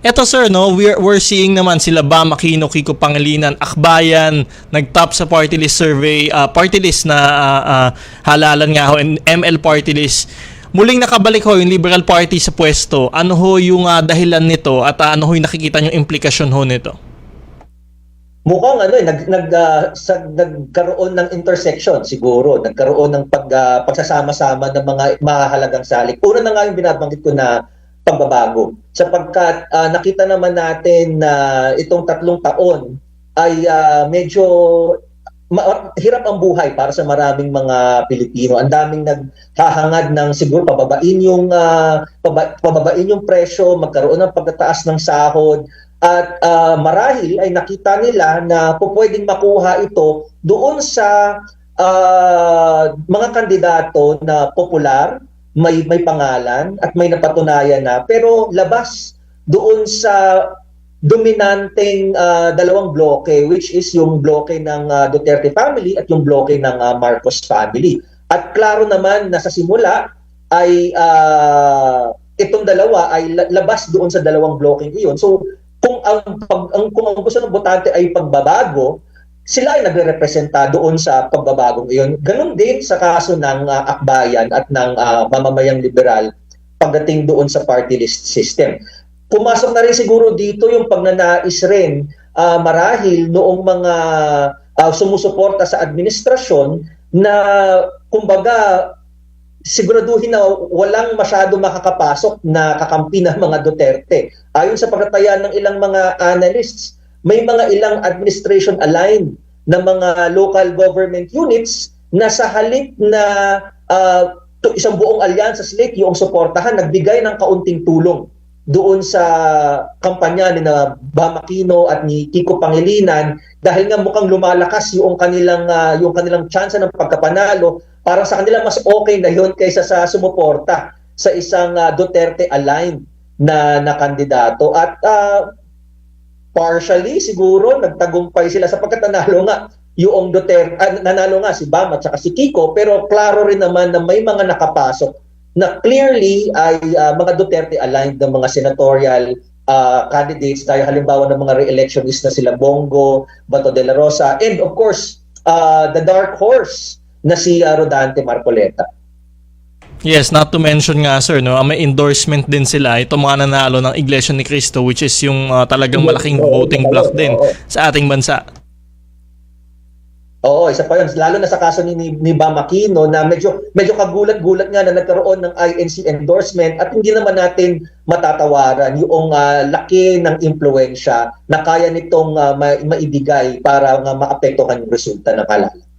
Eto sir, no, we're, we're seeing naman sila ba Makino, Kiko Pangilinan, Akbayan, nag-top sa party list survey, ah, party list na ah, ah, halalan nga ho, and ML party list. Muling nakabalik ho yung Liberal Party sa pwesto. Ano ho yung ah, dahilan nito at ah, ano ho yung nakikita yung implikasyon ho nito? Mukhang ano eh, nag, nag, ah, sa, nagkaroon ng intersection siguro, nagkaroon ng pag, ah, pagsasama-sama ng mga mahalagang salik. Una na nga yung binabanggit ko na pagbabago. Sapagkat ah, nakita naman natin na itong tatlong taon ay ah, medyo ma- hirap ang buhay para sa maraming mga Pilipino. Ang daming naghahangad ng siguro pababain yung paba- pababain yung presyo, magkaroon ng pagtataas ng sahod at ah, marahil ay nakita nila na po pwedeng makuha ito doon sa ah, mga kandidato na popular, may may pangalan at may napatunayan na pero labas doon sa dominanteng ah, dalawang bloke which is yung bloke ng ah, Duterte family at yung bloke ng ah, Marcos family. At klaro naman na sa simula ay ah, itong dalawa ay la- labas doon sa dalawang blokeng iyon. So kung ang, pag, ang kung ang gusto ng botante ay pagbabago, sila ay nagre-representa doon sa pagbabagong iyon. Ganon din sa kaso ng ah, akbayan at ng ah, mamamayang liberal pagdating doon sa party list system. Pumasok na rin siguro dito yung pagnanais rin ah, marahil noong mga ah, sumusuporta sa administrasyon na kumbaga siguraduhin na walang masyado makakapasok na kakampi ng mga Duterte. Ayon sa pagtataya ng ilang mga analysts, may mga ilang administration aligned na mga local government units na sa halip na to, isang buong alyansa slate yung suportahan, nagbigay ng kaunting tulong doon sa kampanya ni na Bamakino at ni Kiko Pangilinan dahil nga mukhang lumalakas yung kanilang ah, yung kanilang tsansa ng pagkapanalo para sa kanila mas okay na yun kaysa sa sumuporta sa isang ah, Duterte aligned na na kandidato. At ah, partially siguro nagtagumpay sila sapagkat nanalo nga yung Duterte ah, nanalo nga si Bam at saka si Kiko pero klaro rin naman na may mga nakapasok na clearly ay ah, mga Duterte aligned ng mga senatorial ah, candidates tayo halimbawa ng mga re-electionist na sila Bongo, Bato de la Rosa and of course ah, the dark horse na si ah, Rodante Marcoleta. Yes, not to mention nga sir, no, ah, may endorsement din sila. Ito mga nanalo ng Iglesia ni Cristo which is yung ah, talagang malaking voting block din sa ating bansa. Oo, isa pa yun. Lalo na sa kaso ni, ni, ni Bam Aquino na medyo, medyo kagulat-gulat nga na nagkaroon ng INC endorsement at hindi naman natin matatawaran yung ah, laki ng impluensya na kaya nitong ah, ma- maibigay para nga maapektuhan yung resulta ng halalan.